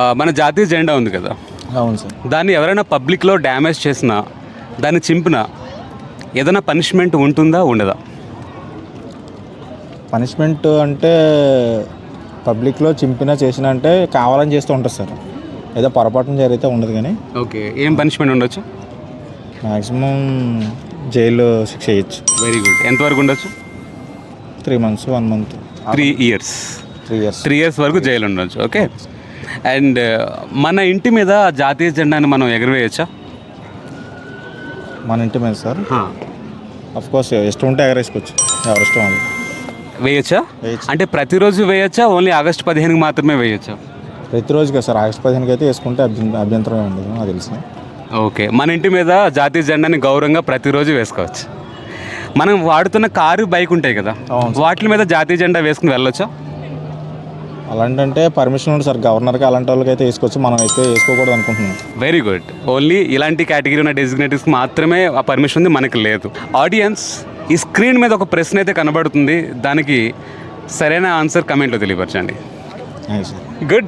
మన జాతీయ జెండా ఉంది కదా. అవును సార్. దాన్ని ఎవరైనా పబ్లిక్లో డ్యామేజ్ చేసినా దాన్ని చింపినా ఏదైనా పనిష్మెంట్ ఉంటుందా ఉండదా? పనిష్మెంట్ అంటే పబ్లిక్లో చింపినా చేసినా అంటే కావాలని చేస్తూ ఉంటుంది సార్. ఏదో పొరపాటున జరిగితే ఉండదు కానీ. ఓకే. ఏం పనిష్మెంట్ ఉండొచ్చు? మ్యాక్సిమం జైలు శిక్ష వేయచ్చు వెరీ గుడ్. ఎంతవరకు ఉండొచ్చు? Three months one month. Three years. Three years. Three years వరకు జైలు ఉండొచ్చు. ఓకే. అండ్ మన ఇంటి మీద జాతీయ జెండాని మనం ఎగరవేయచ్చా? మన ఇంటి మీద సార్? అఫ్ కోర్స్ ఇష్టం ఉంటే ఎగరేసుకోవచ్చు. ఎవరి ఇష్టం వేయచ్చా. అంటే ప్రతిరోజు వేయచ్చా? ఓన్లీ ఆగస్ట్ పదిహేనుకి మాత్రమే వేయచ్చా? ప్రతిరోజు కదా సార్. ఆగస్ట్ పదిహేనుకి అయితే వేసుకుంటే అభ్యంతరం ఉండదు నాకు తెలిసి. ఓకే. మన ఇంటి మీద జాతీయ జెండాని గౌరవంగా ప్రతిరోజు వేసుకోవచ్చు. మనం వాడుతున్న కారు బైక్ ఉంటాయి కదా. వాటి మీద జాతీయ జెండా వేసుకుని వెళ్ళొచ్చా? అలాంటంటే పర్మిషన్ ఉంది సార్ గవర్నర్కి అలాంటి వాళ్ళకి అయితే వేసుకోవచ్చు మనం అయితే వేసుకోకూడదు అనుకుంటున్నాం. వెరీ గుడ్ ఓన్లీ ఇలాంటి కేటగిరీ ఉన్న డెసిగ్నేటివ్స్కి మాత్రమే ఆ పర్మిషన్ ఉంది మనకి లేదు. ఆడియన్స్ ఈ స్క్రీన్ మీద ఒక ప్రశ్న అయితే కనబడుతుంది దానికి సరైన ఆన్సర్ కమెంట్లో తెలియపరచండి. గుడ్